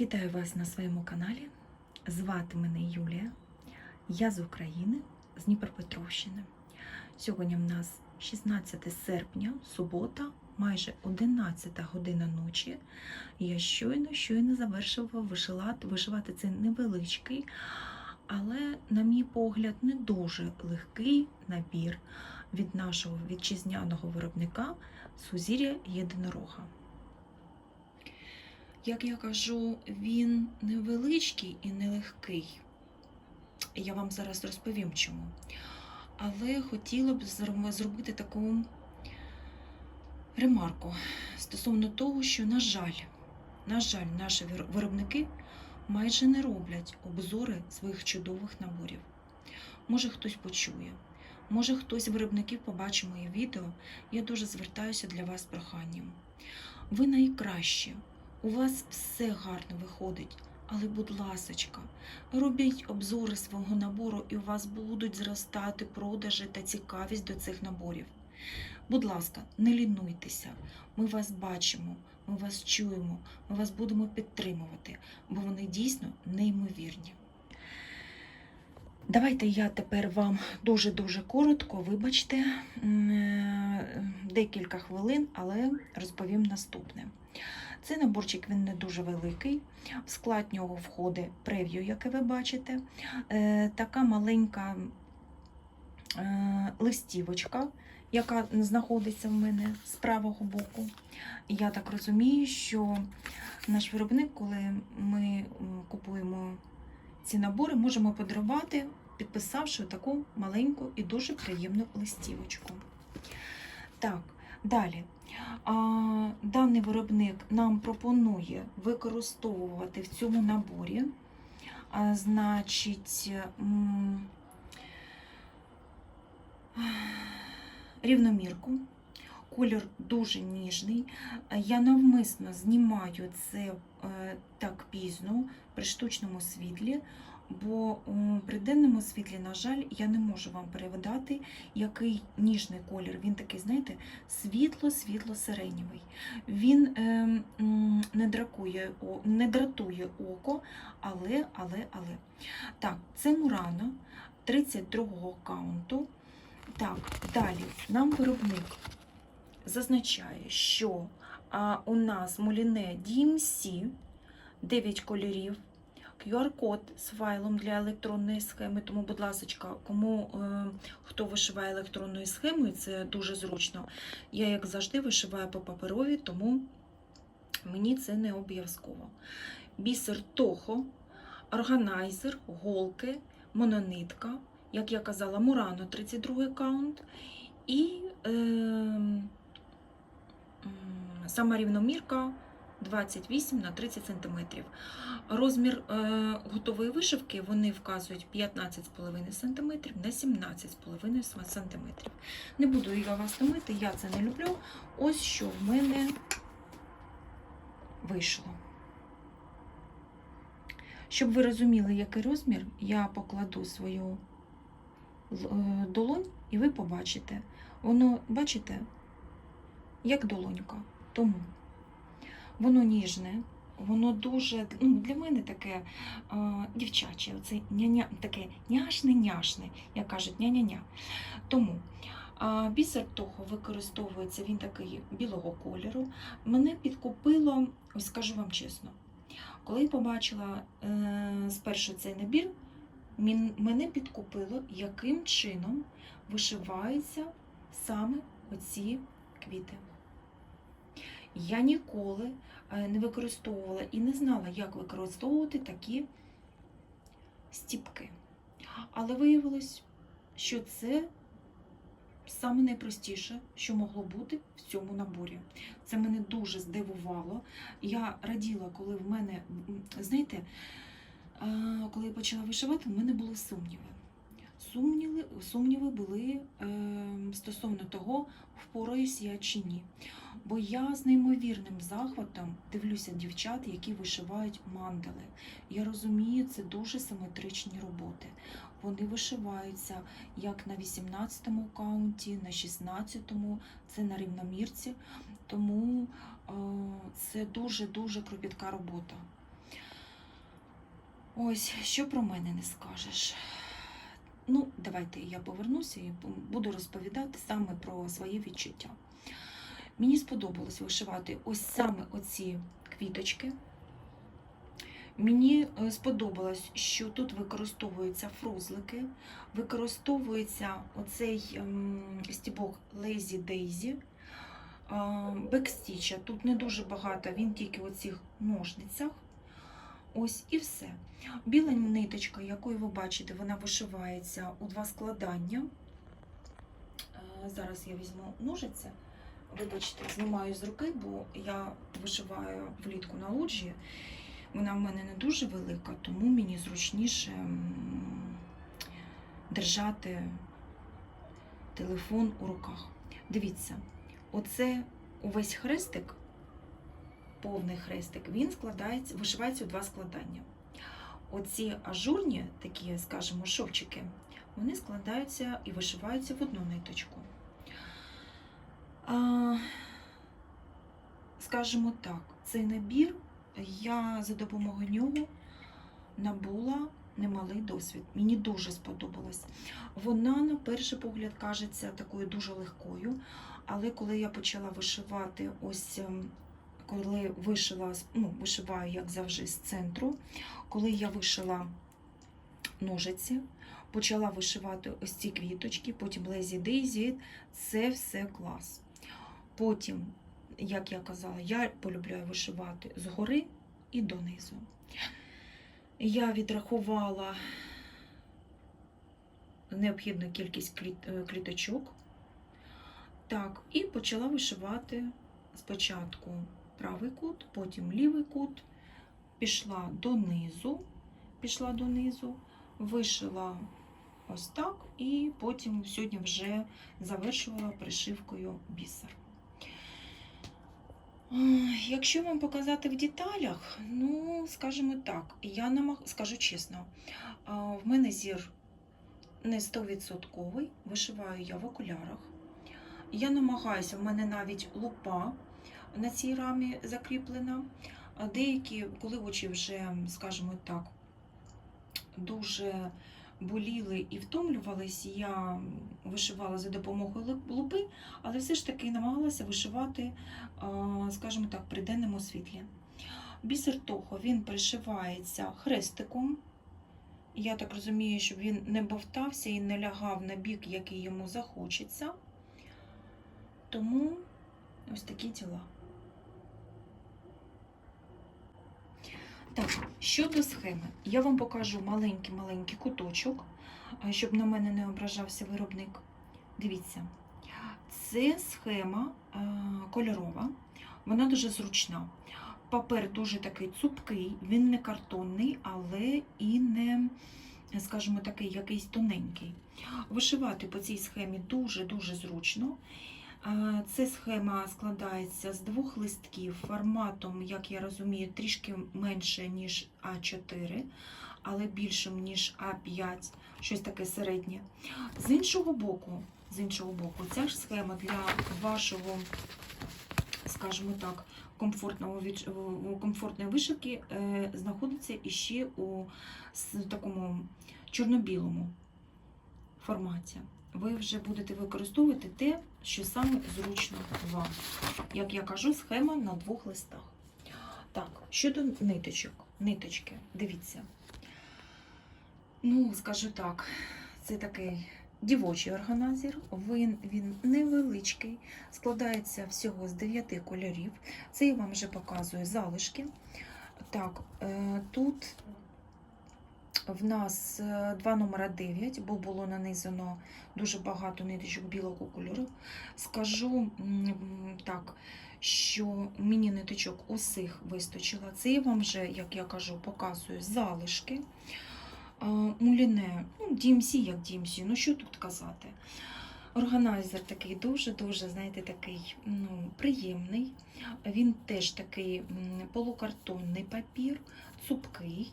Вітаю вас на своєму каналі. Звати мене Юлія. Я з України, з Дніпропетровщини. Сьогодні в нас 16 серпня, субота, майже 11 година ночі. Я щойно щойно завершила вишивати, вишивати цей невеличкий, але, на мій погляд, не дуже легкий набір від нашого вітчизняного виробника Сузір'я Єдинорога. Як я кажу, він невеличкий і нелегкий. Я вам зараз розповім чому. Але хотіла б зробити таку ремарку стосовно того, що, на жаль, на жаль, наші виробники майже не роблять обзори своїх чудових наборів. Може, хтось почує, може, хтось з виробників побачить моє відео. Я дуже звертаюся для вас з проханням. Ви найкращі. У вас все гарно виходить, але, будь ласочка, робіть обзори свого набору, і у вас будуть зростати продажі та цікавість до цих наборів. Будь ласка, не лінуйтеся. Ми вас бачимо, ми вас чуємо, ми вас будемо підтримувати, бо вони дійсно неймовірні. Давайте я тепер вам дуже-дуже коротко, вибачте, е, декілька хвилин, але розповім наступне. Цей наборчик він не дуже великий. В склад нього входить прев'ю, яке ви бачите. Е, така маленька е, листівочка, яка знаходиться в мене з правого боку. Я так розумію, що наш виробник, коли ми купуємо ці набори, можемо подарувати, підписавши таку маленьку і дуже приємну листівочку. Так, далі. А, Даний виробник нам пропонує використовувати в цьому наборі, а, значить, рівномірку. Колір дуже ніжний. Я навмисно знімаю це е, так пізно при штучному світлі, бо при денному світлі, на жаль, я не можу вам перевидати, який ніжний колір. Він такий, знаєте, світло-світло-сиренєвий. Він е, не, дракує, не дратує око, але, але, але. Так, це Мурано 32-го каунту. Так, далі нам виробник зазначає, що у нас Муліне DMC 9 кольорів, QR-код з файлом для електронної схеми. Тому, будь ласка, кому е, хто вишиває електронною схемою, це дуже зручно. Я, як завжди, вишиваю по паперові, тому мені це не обов'язково. Бісер Тохо, органайзер, голки, мононитка, як я казала, Мурано 32 аккаунт. І е, сама рівномірка 28 на 30 см. Розмір е, готової вишивки вони вказують 15,5 см на 17,5 см. Не буду я вас томити, я це не люблю. Ось що в мене вийшло. Щоб ви розуміли, який розмір, я покладу свою е, долонь, і ви побачите. Воно, бачите, як долонька. Тому воно ніжне, воно дуже ну, для мене таке е, дівчаче, оце ня-ня, таке няшне-няшне, як кажуть, ня-ня-ня. Тому а, бісер того використовується він такий білого кольору. Мене підкупило, ось скажу вам чесно, коли побачила е, спершу цей набір, мене підкупило, яким чином вишиваються саме оці квіти. Я ніколи е, не використовувала і не знала, як використовувати такі стіпки. Але виявилось, що це саме найпростіше, що могло бути в цьому наборі. Це мене дуже здивувало. Я раділа, коли в мене, знаєте, коли я почала вишивати, в мене були сумніви. Сумніви, сумніви були е, стосовно того, впораюсь я чи ні. Бо я з неймовірним захватом дивлюся дівчат, які вишивають мандали. Я розумію, це дуже симетричні роботи. Вони вишиваються як на 18-му каунті, на 16-му, це на рівномірці. Тому е, це дуже-дуже кропітка робота. Ось, що про мене не скажеш. Ну, давайте я повернуся і буду розповідати саме про свої відчуття. Мені сподобалось вишивати ось саме оці квіточки. Мені е, сподобалось, що тут використовуються фрузлики, використовується оцей ем, стібок Lazy Daisy, е, бекстіча. Тут не дуже багато, він тільки у цих ножницях. Ось і все. Біла ниточка, яку ви бачите, вона вишивається у два складання. Е, Зараз я візьму ножиця. Вибачте, знімаю з руки, бо я вишиваю влітку на лоджії. Вона в мене не дуже велика, тому мені зручніше держати телефон у руках. Дивіться, оце увесь хрестик, повний хрестик, він складається, вишивається у два складання. Оці ажурні, такі, скажімо, шовчики, вони складаються і вишиваються в одну ниточку. Скажімо так, цей набір я за допомогою нього набула немалий досвід. Мені дуже сподобалось. Вона, на перший погляд, кажеться такою дуже легкою, але коли я почала вишивати, ось ем, коли вишила, ну, вишиваю, як завжди, з центру, коли я вишила ножиці, почала вишивати ось ці квіточки, потім Daisy, це все клас. Потім, як я казала, я полюбляю вишивати згори і донизу. Я відрахувала необхідну кількість кліт- е, кліточок. Так, і почала вишивати спочатку правий кут, потім лівий кут, пішла донизу, пішла донизу, вишила ось так, і потім сьогодні вже завершувала пришивкою бісер. Якщо вам показати в деталях, ну, скажімо так, я намаг... скажу чесно, в мене зір не 100%, вишиваю я в окулярах. Я намагаюся, в мене навіть лупа на цій рамі закріплена. Деякі, коли очі вже, скажімо так, дуже боліли і втомлювались, я вишивала за допомогою луп- лупи, але все ж таки намагалася вишивати, скажімо так, при денному світлі. Бісер Тохо він пришивається хрестиком. Я так розумію, щоб він не бовтався і не лягав на бік, який йому захочеться. Тому ось такі діла. Так, щодо схеми, я вам покажу маленький-маленький куточок, щоб на мене не ображався виробник. Дивіться, це схема кольорова, вона дуже зручна. Папер дуже такий цупкий, він не картонний, але і не, скажімо, такий якийсь тоненький. Вишивати по цій схемі дуже-дуже зручно. Ця схема складається з двох листків форматом, як я розумію, трішки менше, ніж А4, але більшим, ніж А5, щось таке середнє. З іншого боку, з іншого боку, ця ж схема для вашого, скажімо так, комфортного комфортної вишивки е, знаходиться іще у такому чорно-білому форматі. Ви вже будете використовувати те, що саме зручно вам. Як я кажу, схема на двох листах. Так, щодо ниточок, ниточки, дивіться. Ну, скажу так, це такий дівочий органайзер. Він, він невеличкий, складається всього з 9 кольорів. Це я вам вже показую залишки. Так, е, тут в нас е, два номера 9, бо було нанизано дуже багато ниточок білого кольору. Скажу так, що мені ниточок усіх вистачило. Це я вам вже, як я кажу, показую залишки. Муліне, ну, DMC як DMC, ну що тут казати. Органайзер такий дуже-дуже, знаєте, такий ну, приємний. Він теж такий полукартонний папір, цупкий.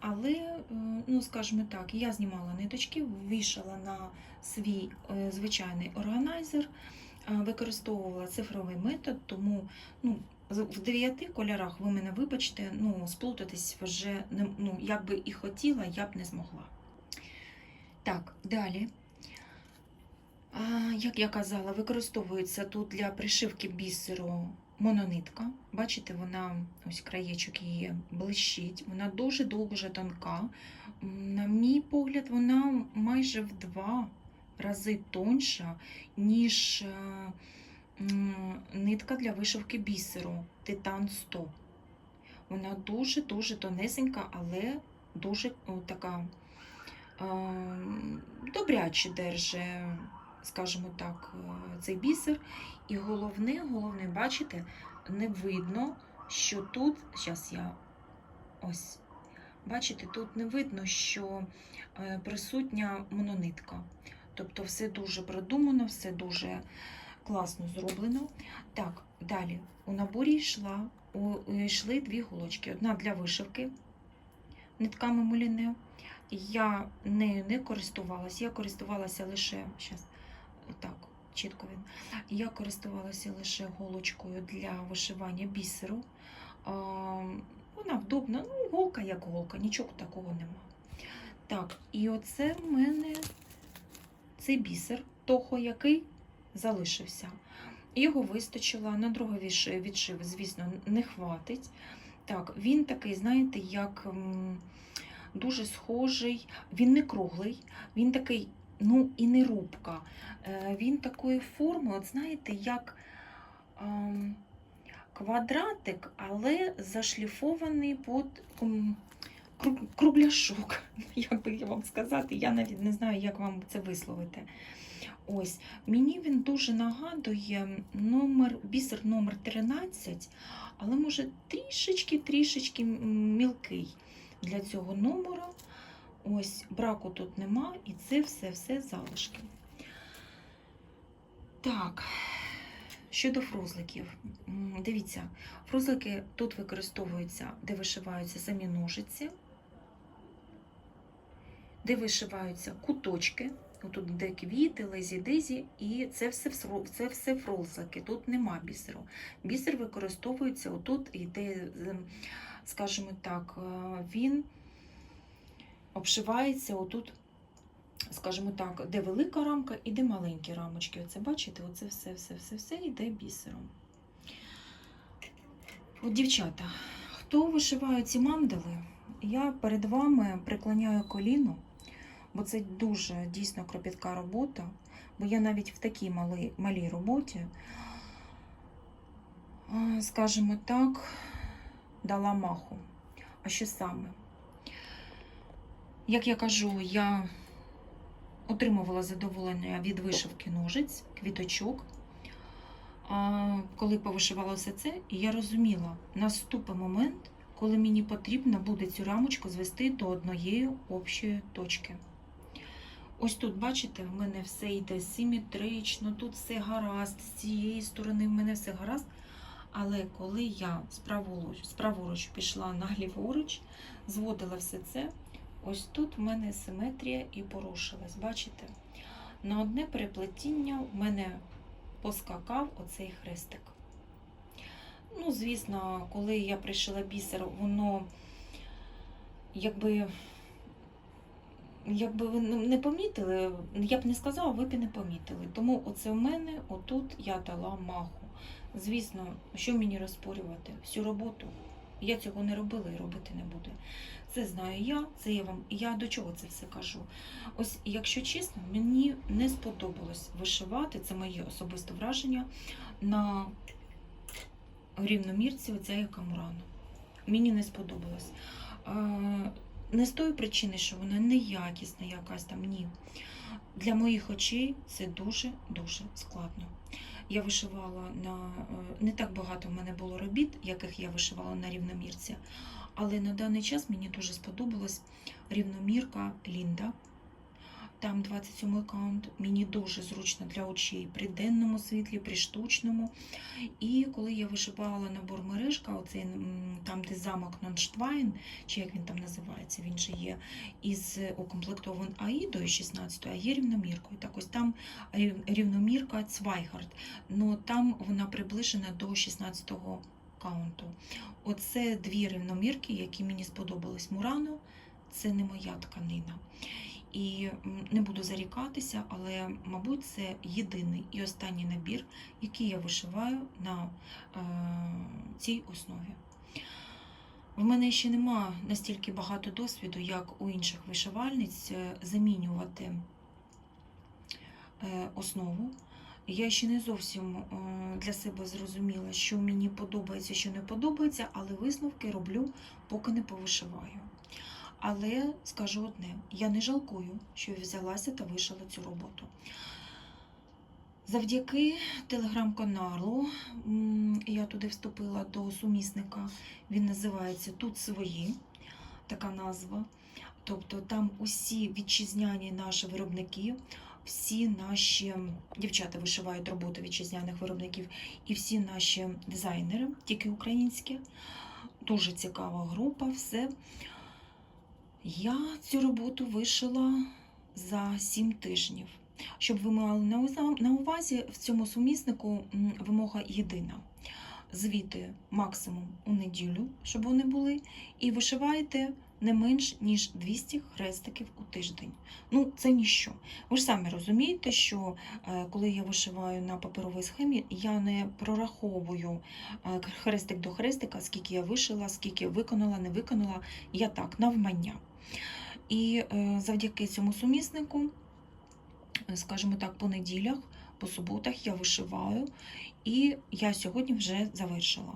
Але, е, ну, скажімо так, я знімала ниточки, вішала на свій е, звичайний органайзер, е, використовувала цифровий метод, тому ну, в дев'яти кольорах ви мене вибачте, ну, сплутатись вже ну, як би і хотіла, я б не змогла. Так, далі. Як я казала, використовується тут для пришивки бісеру мононитка. Бачите, вона ось краєчок її блищить. Вона дуже-дуже тонка. На мій погляд, вона майже в два рази тонша, ніж е, нитка для вишивки бісеру Титан 100. Вона дуже-дуже тонесенька, але дуже о, така е, добряче держи, скажімо так, е, цей бісер. І головне, головне, бачите, не видно, що тут, зараз я ось, бачите, тут не видно, що е, присутня мононитка. Тобто все дуже продумано, все дуже класно зроблено. Так, далі у наборі йшла, йшли дві голочки. Одна для вишивки нитками муліне. Я нею не користувалася, я користувалася лише зараз, так, чітко він. Я користувалася лише голочкою для вишивання бісеру. Вона вдобна, ну, голка як голка, нічого такого нема. Так, і оце в мене цей бісер, того, який залишився. Його вистачило, на другий відшив, звісно, не хватить. Так, він такий, знаєте, як дуже схожий, він не круглий, він такий, ну і не рубка. Е, Він такої форми, от знаєте, як ем, квадратик, але зашліфований під кругляшок. Як би я вам сказати, я навіть не знаю, як вам це висловити. Ось, мені він дуже нагадує номер, бісер номер 13, але може трішечки-трішечки мілкий для цього номера. Ось, браку тут нема, і це все-все залишки. Так, щодо фрузликів. Дивіться, фрузлики тут використовуються, де вишиваються самі ножиці, де вишиваються куточки. Тут де квіти, лезі-дезі, і це все, це все фрузлики. Тут нема бісеру. Бісер використовується отут, ем, скажімо так, е, він обшивається отут, скажімо так, де велика рамка і де маленькі рамочки. Оце бачите, оце все, все, все, все йде бісером. От, дівчата, хто вишиває ці мандали, я перед вами преклоняю коліно, бо це дуже дійсно кропітка робота. Бо я навіть в такій малій, малій роботі, скажімо так, дала маху. А що саме? Як я кажу, я отримувала задоволення від вишивки ножиць, квіточок. Коли повишивала все це, я розуміла, наступить момент, коли мені потрібно буде цю рамочку звести до однієї общої точки. Ось тут, бачите, в мене все йде симетрично, тут все гаразд, з цієї сторони в мене все гаразд. Але коли я справоруч, справоруч пішла на ліворуч, зводила все це, ось тут в мене симетрія і порушилась. Бачите? На одне переплетіння в мене поскакав оцей хрестик. Ну, звісно, коли я пришила бісер, воно якби. Якби ви не помітили, я б не сказала, ви б не помітили. Тому оце в мене, отут я дала маху. Звісно, що мені розпорювати? Всю роботу. Я цього не робила і робити не буду. Це знаю я, це я вам. Я до чого це все кажу? Ось, якщо чесно, мені не сподобалось вишивати, це моє особисте враження, на рівномірці оця яка. Мені не сподобалось. Е, Не з тої причини, що вона неякісна якась там, ні. Для моїх очей це дуже-дуже складно. Я вишивала на е, не так багато в мене було робіт, яких я вишивала на рівномірці, але на даний час мені дуже сподобалась рівномірка Лінда. Там 27 каунт. Мені дуже зручно для очей при денному світлі, при штучному. І коли я вишивала набор мережка, оцей, там, де замок Нонштвайн, чи як він там називається, він же є із укомплектований Аїдою 16, а є рівноміркою. Так ось там рівномірка Цвайгард. Ну там вона приближена до 16-го аккаунту. Оце дві рівномірки, які мені сподобались Мурано. Це не моя тканина. І не буду зарікатися, але, мабуть, це єдиний і останній набір, який я вишиваю на е, цій основі. В мене ще нема настільки багато досвіду, як у інших вишивальниць, е, замінювати е, основу. Я ще не зовсім е, для себе зрозуміла, що мені подобається, що не подобається, але висновки роблю, поки не повишиваю. Але скажу одне: я не жалкую, що взялася та вишила цю роботу. Завдяки телеграм-каналу я туди вступила до сумісника. Він називається Тут свої, така назва. Тобто там усі вітчизняні наші виробники, всі наші дівчата вишивають роботи вітчизняних виробників, і всі наші дизайнери, тільки українські. Дуже цікава група, все. Я цю роботу вишила за 7 тижнів. Щоб ви мали на увазі, в цьому суміснику вимога єдина. Звіти максимум у неділю, щоб вони були, і вишиваєте не менш ніж 200 хрестиків у тиждень. Ну, це ніщо. Ви ж самі розумієте, що е, коли я вишиваю на паперовій схемі, я не прораховую е, хрестик до хрестика, скільки я вишила, скільки виконала, не виконала. Я так, навмання. І е, завдяки цьому суміснику, е, скажімо так, по неділях, по суботах я вишиваю, і я сьогодні вже завершила.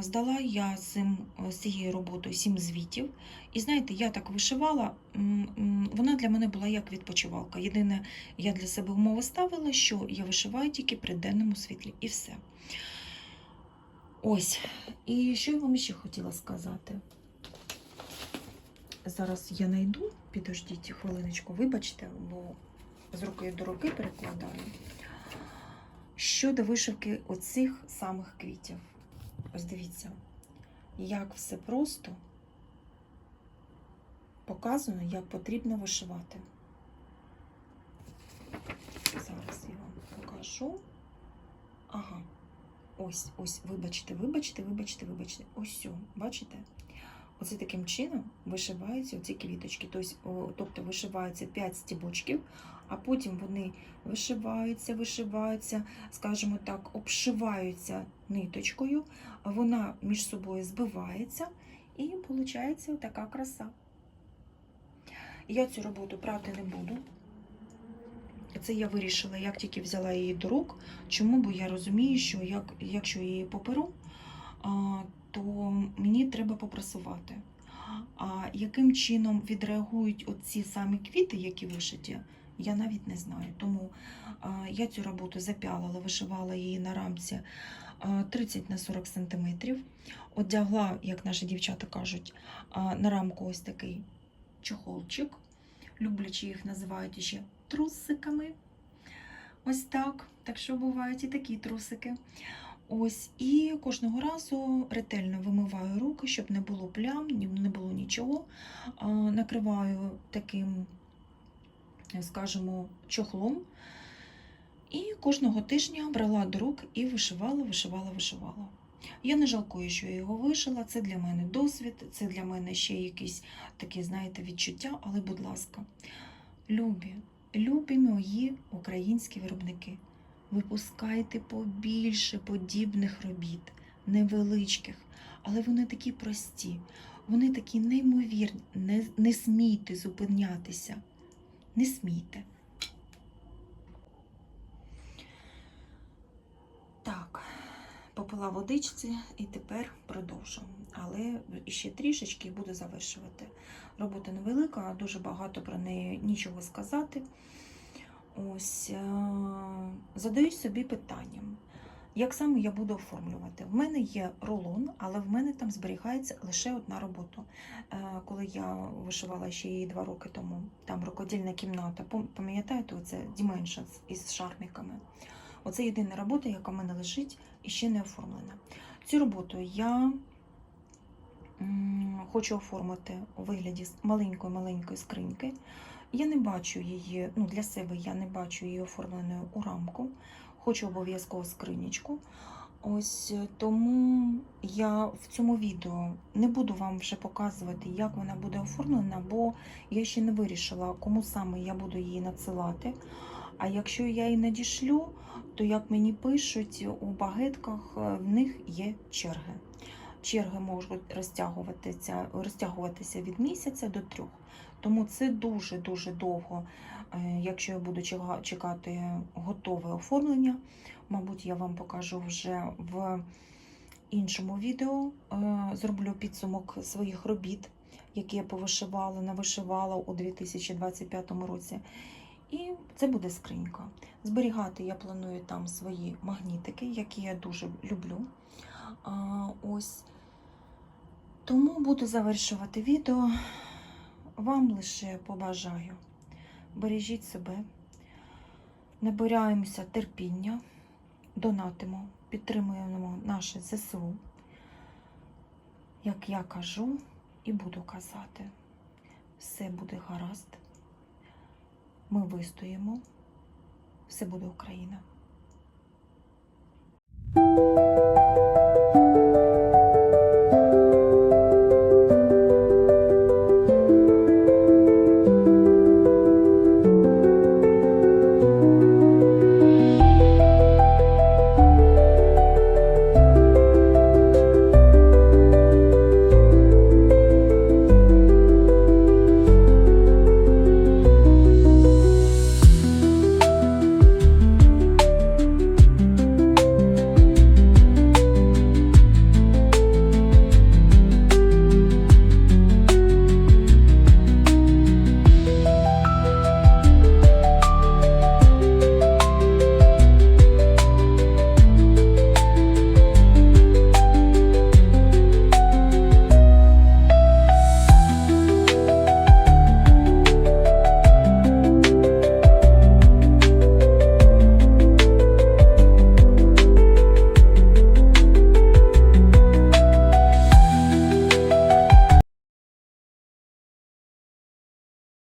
Здала я е, з цією роботою сім звітів. І знаєте, я так вишивала, вона для мене була як відпочивалка. Єдине, я для себе умови ставила, що я вишиваю тільки при денному світлі, і все. Ось. І що я вам ще хотіла сказати? Зараз я найду, підождіть хвилиночку, вибачте, бо з руки до руки перекладаю. Щодо вишивки оцих самих квітів. Ось дивіться, як все просто показано, як потрібно вишивати. Зараз я вам покажу. Ага. Ось, ось, вибачте, вибачте, вибачте, вибачте. Ось, бачите? Оце таким чином вишиваються ці квіточки. Тобто, вишиваються 5 стібочків, а потім вони вишиваються, вишиваються, скажімо так, обшиваються ниточкою, вона між собою збивається і виходить така краса. Я цю роботу прати не буду. Це я вирішила, як тільки взяла її до рук. Чому? Бо я розумію, що як, якщо я її поперу, то мені треба попрасувати. А яким чином відреагують оці самі квіти, які вишиті, я навіть не знаю. Тому я цю роботу запялила, вишивала її на рамці а, 30 на 40 см. Одягла, як наші дівчата кажуть, на рамку ось такий чохолчик. Люблячи їх називають ще трусиками. Ось так. Так що бувають і такі трусики. Ось, і кожного разу ретельно вимиваю руки, щоб не було плям, не було нічого. Накриваю таким, скажімо, чохлом. І кожного тижня брала до рук і вишивала, вишивала, вишивала. Я не жалкую, що я його вишила. Це для мене досвід, це для мене ще якісь такі, знаєте, відчуття. Але, будь ласка, любі, любі мої українські виробники. Випускайте побільше подібних робіт, невеличких, але вони такі прості, вони такі неймовірні. Не, не смійте зупинятися. Не смійте. Так, попила водичці і тепер продовжу. Але ще трішечки буду завершувати. Робота невелика, дуже багато про неї нічого сказати. Ось е, задаюсь собі питанням, як саме я буду оформлювати. В мене є рулон, але в мене там зберігається лише одна робота. Е, Коли я вишивала ще її два роки тому, там рукодільна кімната, пам'ятаєте, оце Dimensions із шарміками. Оце єдина робота, яка в мене лежить і ще не оформлена. Цю роботу я хочу оформити у вигляді маленької-маленької скриньки. Я не бачу її, ну для себе я не бачу її оформленою у рамку. Хочу обов'язково скринічку. Ось е, тому я в цьому відео не буду вам вже показувати, як вона буде оформлена, бо я ще не вирішила, кому саме я буду її надсилати. А якщо я її надішлю, то як мені пишуть у багетках, е, в них є черги. Черги можуть розтягуватися, розтягуватися від місяця до трьох. Тому це дуже-дуже довго, е, якщо я буду чекати готове оформлення. Мабуть, я вам покажу вже в іншому відео. Е, Зроблю підсумок своїх робіт, які я повишивала, навишивала у 2025 році. І це буде скринька. Зберігати я планую там свої магнітики, які я дуже люблю. Ось. Тому буду завершувати відео. Вам лише побажаю. Бережіть себе, набираємося терпіння, донатимо, підтримуємо наше ЗСУ. Як я кажу і буду казати, все буде гаразд. Ми вистоїмо. Все буде Україна.